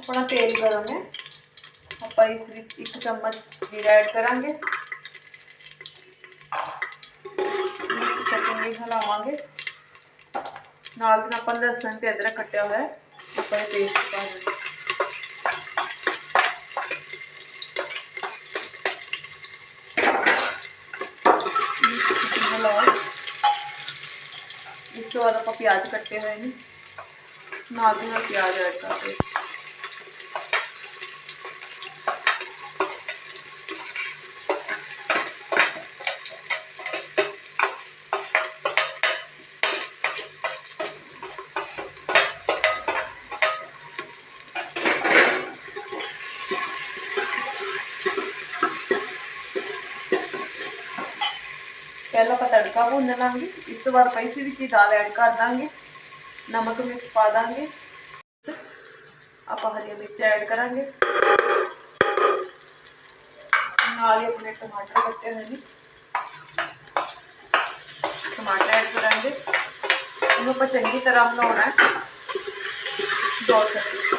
ਆਪਣਾ ਤੇਲ ਗਰਮ ਹੈ ਆਪਾਂ ਇਸ ਵਿੱਚ ਇੱਕ ਚਮਚ ਜੀਰਾ ਐਡ ਕਰਾਂਗੇ ਇੱਕ ਸੈਕਿੰਡ ਲਈ ਹਿਲਾਵਾਂਗੇ ਨਾਲ ਦੀ ਨਾਲ ਆਪਾਂ ਲਸਣ ਤੇ ਅਦਰਕ ਕੱਟਿਆ ਹੋਇਆ ਹੈ ਆਪਾਂ ਇਹ ਪੇਸਟ ਪਾ ਦਿੰਦੇ ਹਿਲਾਓ ਇਸ ਤੋਂ ਬਾਅਦ ਆਪਾਂ ਪਿਆਜ਼ ਕੱਟੇ ਹੋਏ ਨੇ ਨਾਲ ਦੀ ਨਾਲ ਪਿਆਜ਼ ਐਡ ਕਰਦੇ ਪਹਿਲਾਂ ਆਪਾਂ ਤੜਕਾ ਭੁੰਨ ਲਾਂਗੇ ਇਸ ਤੋਂ ਬਾਅਦ ਪੈਸੇ ਵਿੱਚ ਹੀ ਦਾਲ ਐਡ ਕਰ ਦਾਂਗੇ ਨਮਕ ਮਿਰਚ ਪਾ ਦਾਂਗੇ ਆਪਾਂ ਹਰੀਆਂ ਮਿਰਚ ਐਡ ਕਰਾਂਗੇ ਨਾਲ ਹੀ ਆਪਣੇ ਟਮਾਟਰ ਕੱਟੇ ਹੋਏ ਨੇ ਟਮਾਟਰ ਐਡ ਕਰਾਂਗੇ ਇਹਨੂੰ ਆਪਾਂ ਚੰਗੀ ਤਰ੍ਹਾਂ ਬਣਾਉਣਾ ਹੈ ਦੋ ਸੈਕਿੰਡ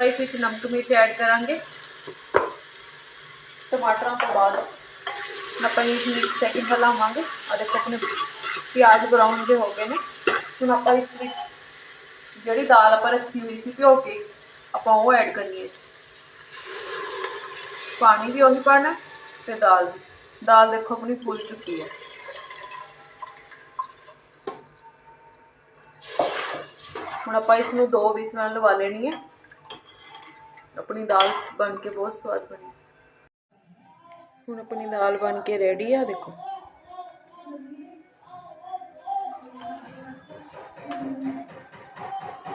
ਇਸ ਵਿੱਚ ਨਮਕ ਮਿਰਚ ਐਡ ਕਰਾਂਗੇ ਟਮਾਟਰਾਂ ਤੋਂ ਬਾਅਦ ਆਪਾਂ ਇਹ ਇੱਕ ਸੈਕਿੰਡ ਹਲਾਵਾਂਗੇ ਆ ਦੇਖੋ ਆਪਣੇ ਪਿਆਜ਼ ਬਰਾਊਨ ਦੇ ਹੋ ਗਏ ਨੇ। ਹੁਣ ਆਪਾਂ ਇਸ ਵਿੱਚ ਜਿਹੜੀ ਦਾਲ ਆਪਾਂ ਰੱਖੀ ਹੋਈ ਸੀ ਭਿਓ ਕੇ, ਆਪਾਂ ਉਹ ਐਡ ਕਰਨੀ ਹੈ। ਪਾਣੀ ਵੀ ਉਹੀ ਪਾਣਾ ਤੇ ਦਾਲ ਵੀ। ਦਾਲ ਦੇਖੋ ਆਪਣੀ ਫੁੱਲ ਚੁੱਕੀ ਹੈ। ਹੁਣ ਆਪਾਂ ਇਸ ਨੂੰ ਦੋ ਨਾਲ ਲਵਾ ਲੈਣੀ ਹੈ। ਆਪਣੀ ਦਾਲ ਬਣ ਕੇ ਬਹੁਤ ਸਵਾਦ ਬਣੀ। ਹੁਣ ਆਪਣੀ ਦਾਲ ਬਣ ਕੇ ਰੈਡੀ ਆ ਦੇਖੋ